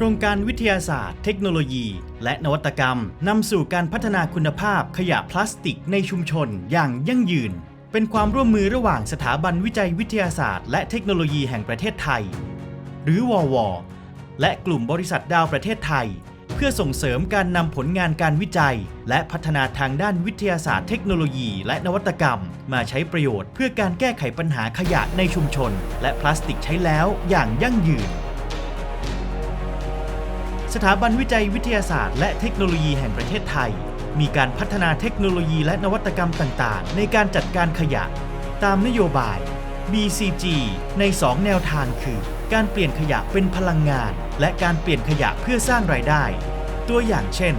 โครงการวิทยาศาสตร์ เทคโนโลยี และนวัตกรรมนำสู่การพัฒนาคุณภาพขยะพลาสติกในชุมชนอย่างยั่งยืน เป็นความร่วมมือระหว่างสถาบันวิจัยวิทยาศาสตร์ และเทคโนโลยีแห่งประเทศไทย หรือวอวและกลุ่มบริษัทดาวประเทศไทย เพื่อส่งเสริมการนำผลงานการวิจัย และพัฒนาทางด้านวิทยาศาสตร์ เทคโนโลยีและนวัตกรรม มาใช้ประโยชน์เพื่อการแก้ไขปัญหาขยะในชุมชน และพลาสติกใช้แล้วอย่างยั่งยืน สถาบันวิจัยวิทยาศาสตร์และเทคโนโลยีแห่งประเทศไทย มีการพัฒนาเทคโนโลยีและนวัตกรรมต่างๆ ในการจัดการขยะ ตามนโยบาย BCG ใน 2 แนวทางคือ การเปลี่ยนขยะเป็นพลังงาน และการเปลี่ยนขยะเพื่อสร้างรายได้ ตัวอย่างเช่น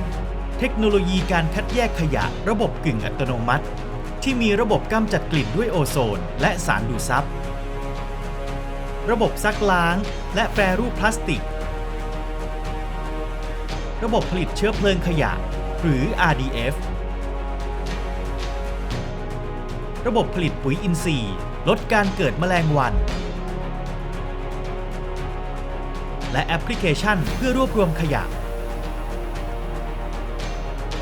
เทคโนโลยีการคัดแยกขยะระบบกึ่งอัตโนมัติ ที่มีระบบกำจัดกลิ่นด้วยโอโซน และสารดูดซับระบบซักล้าง และแปรรูปพลาสติก ระบบผลิตเชื้อเพลิงขยะ หรือ RDF ระบบผลิตปุ๋ยอินทรีย์ ลดการเกิดแมลงวัน และแอปพลิเคชันเพื่อรวบรวมขยะ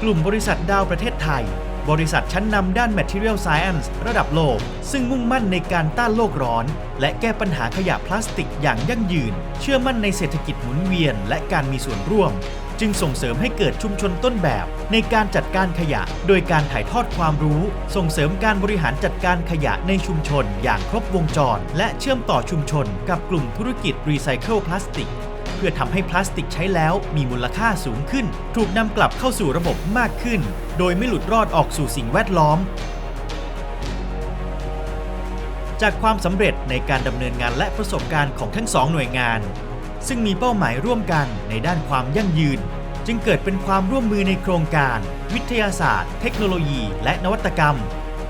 กลุ่มบริษัทดาวประเทศไทย บริษัทชั้นนำด้าน Material Science ระดับโลก ซึ่งมุ่งมั่นในการต้านโลกร้อน และแก้ปัญหาขยะพลาสติกอย่างยั่งยืน เชื่อมั่นในเศรษฐกิจหมุนเวียน และการมีส่วนร่วม จึงส่งเสริมให้เกิดชุมชนต้นแบบ ในการจัดการขยะ โดยการถ่ายทอดความรู้ ส่งเสริมการบริหารจัดการขยะในชุมชน อย่างครบวงจร และเชื่อมต่อชุมชน กับกลุ่มธุรกิจรีไซเคิลพลาสติก เพื่อทำให้พลาสติกใช้แล้วมีมูลค่าสูงขึ้น ถูกนำกลับเข้าสู่ระบบมากขึ้น โดยไม่หลุดรอดออกสู่สิ่งแวดล้อมจากความสำเร็จในการดำเนินงานและประสบการณ์ของทั้งสองหน่วยงาน ซึ่งมีเป้าหมายร่วมกันในด้านความยั่งยืน จึงเกิดเป็นความร่วมมือในโครงการ วิทยาศาสตร์ เทคโนโลยี และนวัตกรรม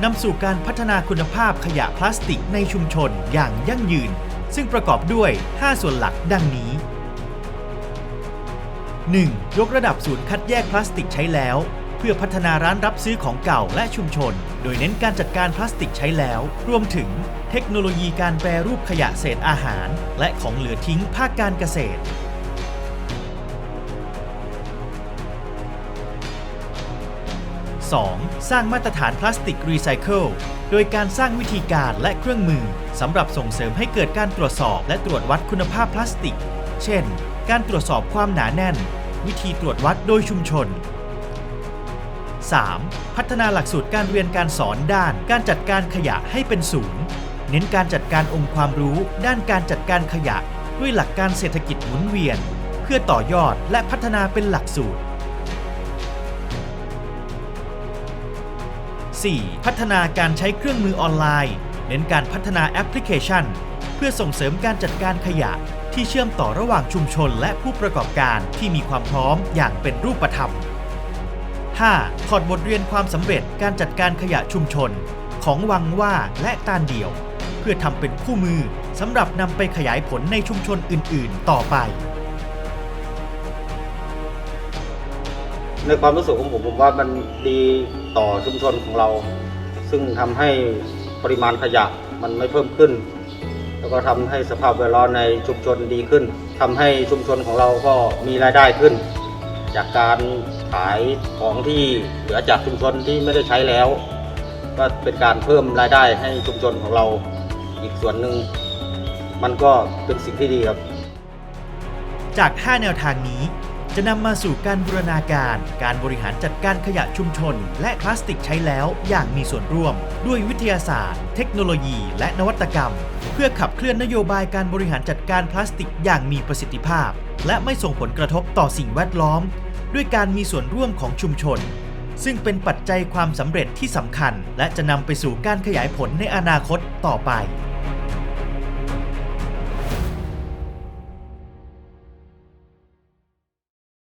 นำสู่การพัฒนาคุณภาพขยะพลาสติกในชุมชนอย่างยั่งยืน ซึ่งประกอบด้วย 5 ส่วนหลักดังนี้ 1. ยกระดับศูนย์คัดแยกพลาสติกใช้แล้ว เพื่อพัฒนาร้านรับซื้อของเก่าและชุมชน โดยเน้นการจัดการพลาสติกใช้แล้ว รวมถึงเทคโนโลยีการแปรรูปขยะเศษอาหาร และของเหลือทิ้งภาคการเกษตร 2. สร้างมาตรฐานพลาสติกรีไซเคิล โดยการสร้างวิธีการและเครื่องมือสำหรับส่งเสริมให้เกิดการตรวจสอบและตรวจวัดคุณภาพพลาสติก เช่น การตรวจสอบความหนาแน่น วิธีตรวจวัดโดยชุมชน 3. พัฒนาหลักสูตรการเรียนการสอนด้านการจัดการขยะให้เป็นศูนย์ เน้นการจัดการองค์ความรู้ ด้านการจัดการขยะ ด้วยหลักการเศรษฐกิจหมุนเวียน เพื่อต่อยอดและพัฒนาเป็นหลักสูตร 4. พัฒนาการใช้เครื่องมือออนไลน์ เน้นการพัฒนาแอปพลิเคชัน เพื่อส่งเสริมการจัดการขยะที่เชื่อมต่อระหว่างชุมชนและผู้ประกอบการที่มีความพร้อมอย่างเป็นรูปธรรม 5. ถอดบทเรียนความสำเร็จการจัดการขยะชุมชน ของวังว่าและตานเดี่ยว เพื่อทำเป็นคู่มือสำหรับนำไปขยายผลในชุมชนอื่น ๆ ต่อไป ในความรู้สึกของผมผมว่ามันดีต่อชุมชนของเรา ซึ่งทำให้ปริมาณขยะมันไม่เพิ่มขึ้น แล้วก็ทำให้สภาพแวดล้อมในชุมชนดีขึ้นทำให้ชุมชนของเราก็มีรายได้ขึ้น จากการ ขายของที่เหลือจากชุมชนที่ไม่ได้ใช้แล้ว ก็เป็นการเพิ่มรายได้ให้ชุมชนของเราอีกส่วนหนึ่งมันก็เป็นสิ่งที่ดีครับ จาก 5 แนวทางนี้ จะนำมาสู่การบูรณาการ การบริหารจัดการขยะชุมชน และพลาสติกใช้แล้วอย่างมีส่วนร่วม ด้วยวิทยาศาสตร์ เทคโนโลยี และนวัตกรรม เพื่อขับเคลื่อนนโยบายการบริหารจัดการพลาสติกอย่างมีประสิทธิภาพ และไม่ส่งผลกระทบต่อสิ่งแวดล้อม ด้วยการมีส่วนร่วมของชุมชน ซึ่งเป็นปัจจัยความสำเร็จที่สำคัญ และจะนำไปสู่การขยายผลในอนาคตต่อไป